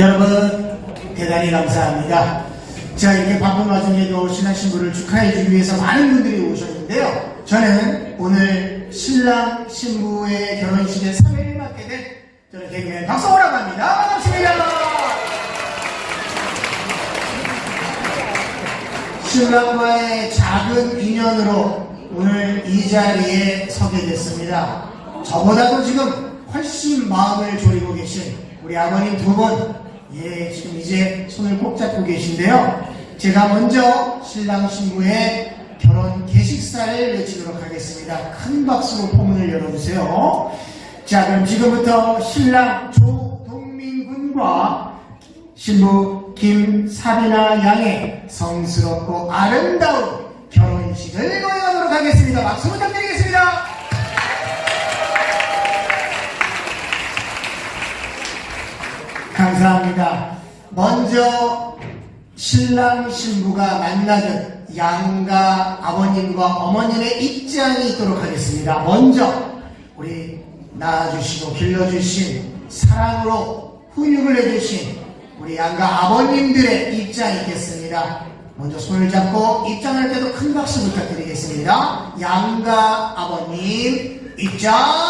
여러분 대단히 감사합니다. 자 이렇게 바쁜 와중에도 신랑 신부를 축하해 주기 위해서 많은 분들이 오셨는데요. 저는 오늘 신랑 신부의 결혼식에 3회를 맡게 된 저는 개그맨 박성호라고 합니다. 반갑습니다. 신랑과의 작은 인연으로 오늘 이 자리에 서게 됐습니다. 저보다도 지금 훨씬 마음을 졸이고 계신 우리 아버님 두 분, 예, 지금 이제 손을 꼭 잡고 계신데요. 제가 먼저 신랑 신부의 결혼 계식사를 외치도록 하겠습니다. 큰 박수로 포문을 열어주세요. 자, 그럼 지금부터 신랑 조동민 군과 신부 김사비나 양의 성스럽고 아름다운 결혼식을 거행하도록 하겠습니다. 박수 부탁드리겠습니다. 감사합니다. 먼저 신랑 신부가 만나는 양가 아버님과 어머님의 입장이 있도록 하겠습니다. 먼저 우리 낳아주시고 길러주신 사랑으로 훈육을 해주신 우리 양가 아버님들의 입장이 있겠습니다. 먼저 손을 잡고 입장할 때도 큰 박수 부탁드리겠습니다. 양가 아버님 입장